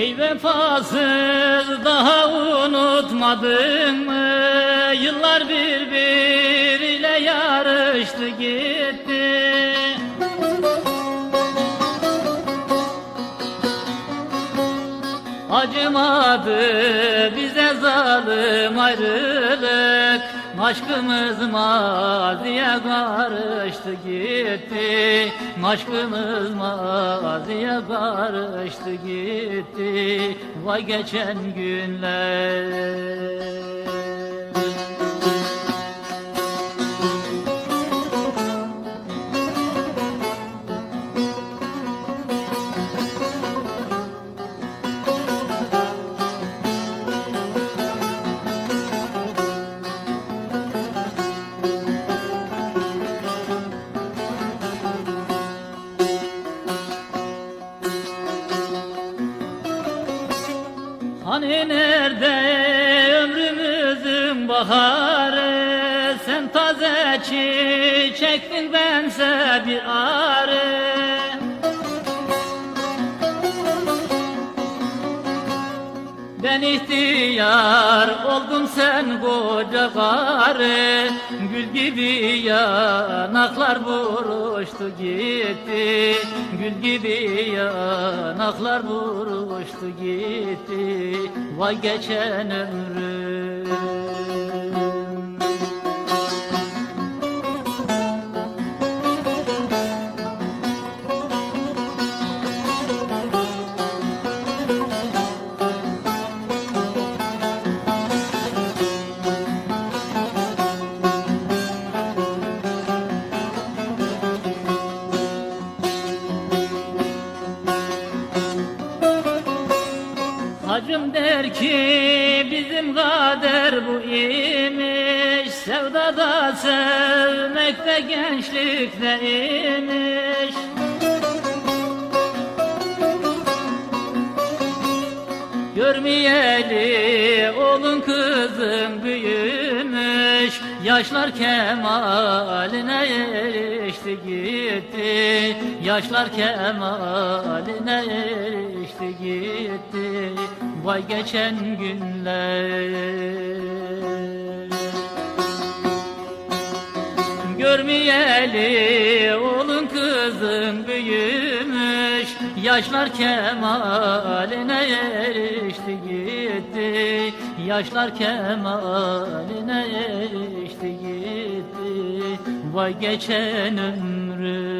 vefasız daha unutmadın mı? Yıllar birbiriyle yarıştı gitti. Acımadı bize zalim ayrılık. Aşkımız maziye karıştı gitti. Aşkımız maziye karıştı gitti. Vay geçen günler Hani nerede ömrümüzün baharı? Sen taze çiçektin bense bir arı Ben ihtiyar oldum sen koca karı Gül gibi yanaklar buruştu gitti. Gül gibi yanaklar buruştu gitti. Vay geçen ömrüm Hacım der ki bizim kader bu imiş Sevdada sevmekte gençlikte imiş. Görmeyeli olun kızım büyümüş Yaşlar kemaline erişti gitti. Yaşlar kemaline erişti gitti. Vay geçen günler. Görmeyeli olun kızım büyümüş. Yaşlar kemaline erişti Yaşlar kemaline erişti gitti. Vay geçen ömrüm